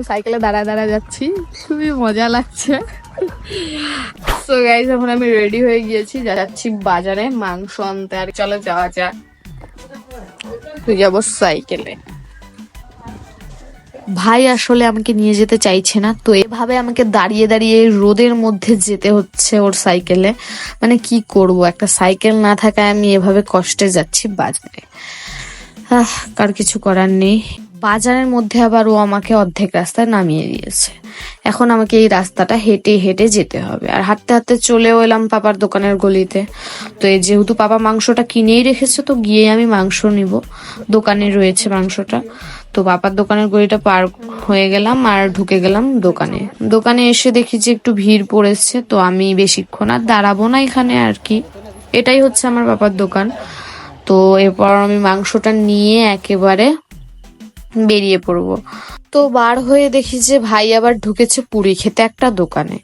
আমি সাইকেলে দাঁড়া দাঁড়া যাচ্ছি। খুবই মজা লাগছে। সো গাইজ এখন আমি রেডি হয়ে গিয়েছি। যাচ্ছি বাজারে, মাংস আনতে। আর চলো যাওয়া যাক। তুই যাব সাইকেলে ভাই আসলে আমাকে নিয়ে যেতে চাইছে না, তো এভাবে আমাকে দাঁড়িয়ে দাঁড়িয়ে রোদের মধ্যে যেতে হচ্ছে ওর সাইকেলে মানে কি করব? একটা সাইকেল না থাকায় আমি এভাবে কষ্টে যাচ্ছি বাজারে। কার কিছু করার নেই। বাজারের মধ্যে আবার ও আমাকে অর্ধেক রাস্তায় নামিয়ে দিয়েছে। এখন আমাকে এই রাস্তাটা হেঁটে হেঁটে যেতে হবে। আর হাঁটতে হাঁটতে চলেও এলাম পাপার দোকানের গলিতে। তো এই যেহেতু পাপা মাংসটা কিনেই রেখেছে, তো গিয়ে আমি মাংস নিব। দোকানে রয়েছে মাংসটা। তো পাপার দোকানের গলিটা পার হয়ে গেলাম আর ঢুকে গেলাম দোকানে। দোকানে এসে দেখি যে একটু ভিড় পড়েছে, তো আমি বেশিক্ষণ আর দাঁড়াবো না এখানে আর কি। এটাই হচ্ছে আমার পাপার দোকান। তো এরপর আমি মাংসটা নিয়ে একেবারে বেরিয়ে পড়ব। তো বার হয়ে দেখি যে ভাই আবার ঢুকেছে পুরি খেতে একটা দোকানে।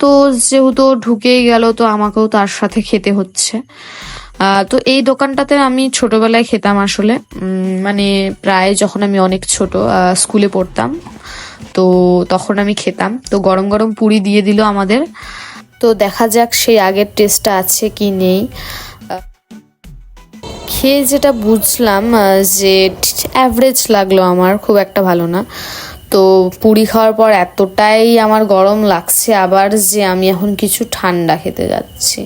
তো যেহেতু ঢুকেই গেল, তো আমাকেও তার সাথে খেতে হচ্ছে। তো এই দোকানটাতে আমি ছোটবেলায় খেতাম আসলে। মানে প্রায় যখন আমি অনেক ছোট স্কুলে পড়তাম, তো তখন আমি খেতাম। তো গরম গরম পুরি দিয়ে দিল আমাদের। তো দেখা যাক সেই আগের টেস্টটা আছে কি নেই। খেয়ে যেটা বুঝলাম যে অ্যাভারেজ লাগল আমার, খুব একটা ভালো না। তো পুরি খাওয়ার পর এতটাই আমার গরম লাগছে আবার যে আমি এখন কিছু ঠান্ডা খেতে যাচ্ছি।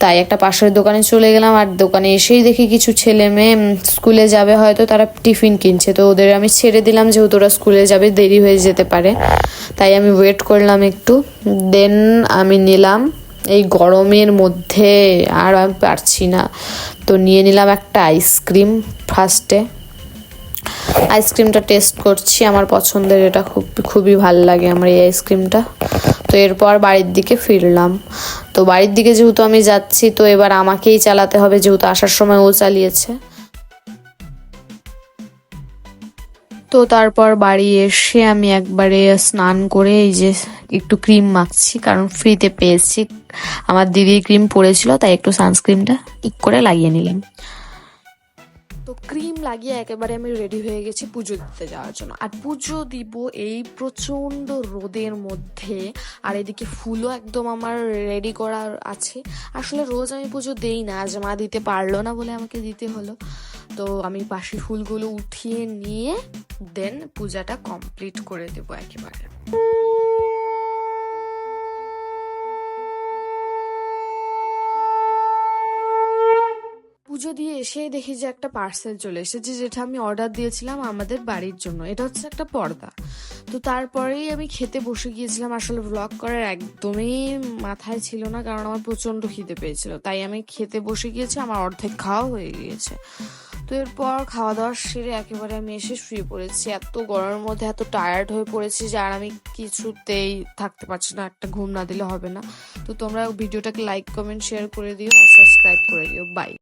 তাই একটা পাশের দোকানে চলে গেলাম আর দোকানে এসেই দেখি কিছু ছেলে মেয়ে স্কুলে যাবে হয়তো তারা টিফিন কিনছে। তো ওদের আমি ছেড়ে দিলাম যেহেতু ওরা স্কুলে যাবে, দেরি হয়ে যেতে পারে। তাই আমি ওয়েট করলাম একটু। দেন আমি নিলাম। এই গরমের মধ্যে আর আমি পারছি না। তো নিয়ে নিলাম একটা আইসক্রিম ফার্স্টে আইসক্রিমটা টেস্ট করছি, আমার পছন্দের এটা খুব, খুবই ভালো লাগে আমার এই আইসক্রিমটা তো এরপর বাড়ির দিকে ফিরলাম। তো বাড়ির দিকে যেহেতু আমি যাচ্ছি, তো এবার আমাকেই চালাতে হবে, যেহেতু আসার সময় ও চালিয়েছে। তো তারপর বাড়ি এসে আমি একবারে স্নান করে এই যে একটু ক্রিম মাখছি, কারণ ফ্রিতে পেয়েছি। আমার দিদির ক্রিম পরেছিল তাই একটু সানস্ক্রিনটা ঠিক করে লাগিয়ে নিলাম। তো ক্রিম লাগিয়ে একেবারে আমি রেডি হয়ে গেছি পুজো দিতে যাওয়ার জন্য। আর পুজো দিব এই প্রচণ্ড রোদের মধ্যে, আর এদিকে ফুলও একদম আমার রেডি করার আছে। আসলে রোজ আমি পুজো দেই না, আজ মা দিতে পারল না বলে আমাকে দিতে হলো। তো আমি বাসি ফুলগুলো উঠিয়ে নিয়ে দেন পূজাটা কমপ্লিট করে দেবো একেবারে। পুজো দিয়ে এসেই দেখি যে একটা পার্সেল চলে এসেছে যেটা আমি অর্ডার দিয়েছিলাম আমাদের বাড়ির জন্য। এটা হচ্ছে একটা পর্দা। তো তারপরেই আমি খেতে বসে গিয়েছিলাম। আসলে ব্লগ করার একদমই মাথায় ছিল না, কারণ আমার প্রচণ্ড খিদে পেয়েছিল। তাই আমি খেতে বসে গিয়েছি, আমার অর্ধেক খাওয়া হয়ে গিয়েছে। তো এরপর খাওয়া দাওয়া সেরে একেবারে আমি এসে শুয়ে পড়েছি। এত গরমের মধ্যে, এত টায়ার্ড হয়ে পড়েছি যে আর আমি কিছুতেই থাকতে পারছি না, একটা ঘুম না দিলে হবে না। তো তোমরা ভিডিওটাকে লাইক কমেন্ট শেয়ার করে দিও আর সাবস্ক্রাইব করে দিও। বাই